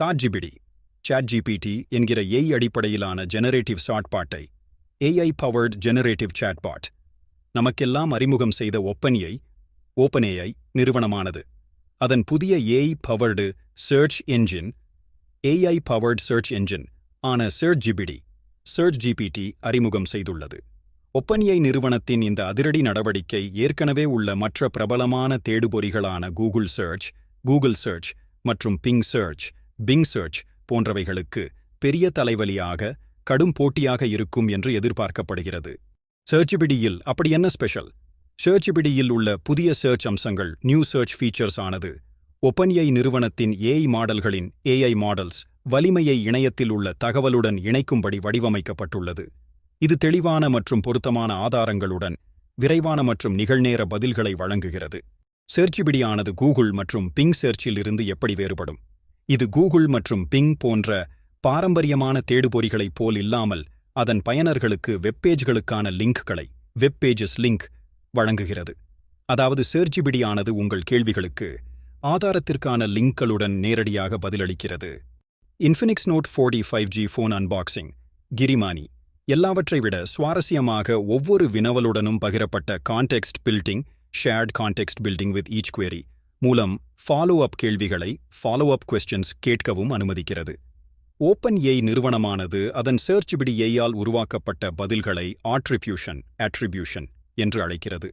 ChatGPT chat GPT என்கிற AI அடிப்படையிலான generative சாட்பாட்டை ஏஐ பவர்ட் ஜெனரேட்டிவ் சாட்பாட் நமக்கெல்லாம் அறிமுகம் செய்த ஒப்பனியை ஓப்பன்ஏஐ நிறுவனமானது. அதன் புதிய AI powered search engine AI powered search engine ஆன சர்ச் ஜிபிடி சர்ச் ஜிபிடி அறிமுகம் செய்துள்ளது. ஒப்பன்ஏஐ நிறுவனத்தின் இந்த அதிரடி நடவடிக்கை ஏற்கனவே உள்ள மற்ற பிரபலமான தேடுபொறிகளான கூகுள் சர்ச் கூகுள் சர்ச் மற்றும் பிங் சர்ச் பிங் சர்ச் போன்றவைகளுக்கு பெரிய தலைவலியாக கடும் போட்டியாக இருக்கும் என்று எதிர்பார்க்கப்படுகிறது. சர்ச்சிபிடியில் அப்படி என்ன ஸ்பெஷல்? சர்ச்சிபிடியில் உள்ள புதிய சர்ச் அம்சங்கள் நியூ சர்ச் ஃபீச்சர்ஸ் ஆனது ஒப்பன்ஐ நிறுவனத்தின் ஏஐ மாடல்களின் ஏஐ மாடல்ஸ் வலிமையை இணையத்தில் உள்ள தகவலுடன் இணைக்கும்படி வடிவமைக்கப்பட்டுள்ளது. இது தெளிவான மற்றும் பொருத்தமான ஆதாரங்களுடன் விரைவான மற்றும் நிகழ்நேர பதில்களை வழங்குகிறது. சர்ச்சிபிடியானது கூகுள் மற்றும் பிங் சர்ச்சில் இருந்து எப்படி வேறுபடும்? இது கூகுள் மற்றும் பிங் போன்ற பாரம்பரியமான தேடுபொறிகளைப் போல் இல்லாமல் அதன் பயனர்களுக்கு வெப்பேஜ்களுக்கான லிங்க்களை வெப் பேஜஸ் லிங்க் வழங்குகிறது. அதாவது சேர்ஜிபிடியானது உங்கள் கேள்விகளுக்கு ஆதாரத்திற்கான லிங்க்களுடன் நேரடியாக பதிலளிக்கிறது. Infinix note forty five G phone unboxing Kirmani. எல்லாவற்றை விட சுவாரஸ்யமாக ஒவ்வொரு வினவலுடனும் பகிரப்பட்ட context building shared context building with each query மூலம் ஃபாலோ அப் கேள்விகளை ஃபாலோ அப் கொஸ்டின்ஸ் கேட்கவும் அனுமதிக்கிறது. ஓப்பன் ஏஐ நிறுவனமானது அதன் சர்ச்பிடி ஏயால் உருவாக்கப்பட்ட பதில்களை ஆட்ரிபியூஷன் அட்ரிபியூஷன் என்று அழைக்கிறது.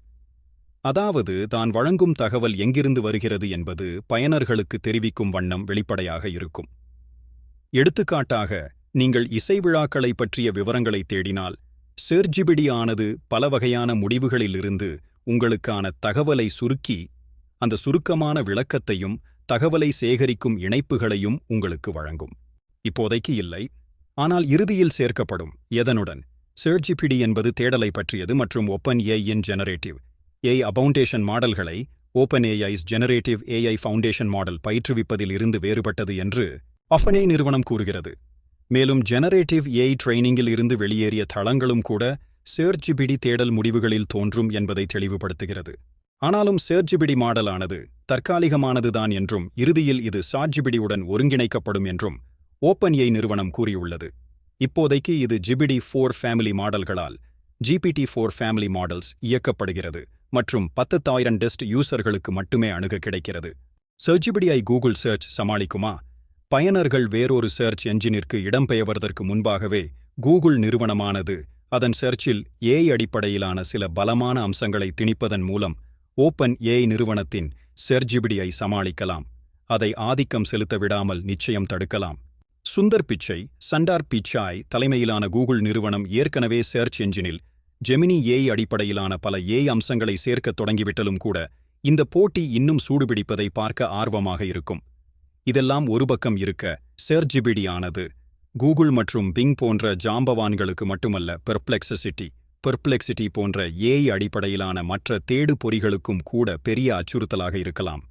அதாவது தான் வழங்கும் தகவல் எங்கிருந்து வருகிறது என்பது பயனர்களுக்கு தெரிவிக்கும் வண்ணம் வெளிப்படையாக இருக்கும். எடுத்துக்காட்டாக நீங்கள் இசை விழாக்களை பற்றிய விவரங்களை தேடினால் செர்ஜிபிடி ஆனது பல வகையான முடிவுகளிலிருந்து உங்களுக்கான தகவலை சுருக்கி அந்த சுருக்கமான விளக்கத்தையும் தகவலை சேகரிக்கும் இணைப்புகளையும் உங்களுக்கு வழங்கும். இப்போதைக்கு இல்லை. ஆனால் இறுதியில் சேர்க்கப்படும். எதனுடன்? சர்ஜிபிடி என்பது தேடலை பற்றியது மற்றும் ஓப்பன் இன் ஜெனரேட்டிவ் ஏஐ அபவுண்டேஷன் மாடல்களை OpenAI's generative AI foundation model பயிற்றுவிப்பதில் இருந்து வேறுபட்டது என்று அஃபனே நிறுவனம் கூறுகிறது. மேலும் ஜெனரேட்டிவ் ஏஐ ட்ரைனிங்கில் இருந்து வெளியேறிய தளங்களும் கூட சேர்ஜிபிடி தேடல் முடிவுகளில் தோன்றும் என்பதை தெளிவுபடுத்துகிறது. ஆனாலும் சேர்ஜிபிடி மாடலானது தற்காலிகமானதுதான் என்றும் இறுதியில் இது சாட்ஜிபிடியுடன் ஒருங்கிணைக்கப்படும் என்றும் ஓப்பன் நிறுவனம் கூறியுள்ளது. இப்போதைக்கு இது ஜிபிடி ஃபோர் ஃபேமிலி மாடல்களால் ஜிபிடி ஃபோர் ஃபேமிலி மாடல்ஸ் இயக்கப்படுகிறது மற்றும் பத்துத்தாயிரம் டெஸ்ட் யூசர்களுக்கு மட்டுமே அணுக கிடைக்கிறது. சர்ஜிபிடிஐ கூகுள் சர்ச் சமாளிக்குமா? பயனர்கள் வேறொரு சர்ச் என்ஜினிற்கு இடம்பெயர்வதற்கு முன்பாகவே கூகுள் நிறுவனமானது அதன் சர்ச்சில் ஏஐ அடிப்படையிலான சில பலமான அம்சங்களை திணிப்பதன் மூலம் ஓப்பன் ஏஐ நிறுவனத்தின் செர்ஜிபிடியை சமாளிக்கலாம். அதை ஆதிக்கம் செலுத்த விடாமல் நிச்சயம் தடுக்கலாம். சுந்தர் பிச்சை சண்டார் பிச்சாய் தலைமையிலான கூகுள் நிறுவனம் ஏற்கனவே சர்ச் என்ஜினில் ஜெமினி ஏஐ அடிப்படையிலான பல ஏஐ அம்சங்களை சேர்க்கத் தொடங்கிவிட்டாலும் கூட இந்த போட்டி இன்னும் சூடுபிடிப்பதை பார்க்க ஆர்வமாக இருக்கும். இதெல்லாம் ஒரு பக்கம் இருக்க செர்ஜிபிடி ஆனது கூகுள் மற்றும் பிங் போன்ற ஜாம்பவான்களுக்கு மட்டுமல்ல பெர்ப்ளெக்ஸசிட்டி. பெர்ப்ளெக்சிட்டி போன்ற ஏஐ அடிப்படையிலான மற்ற தேடு பொறிகளுக்கும் கூட பெரிய அச்சுறுத்தலாக இருக்கலாம்.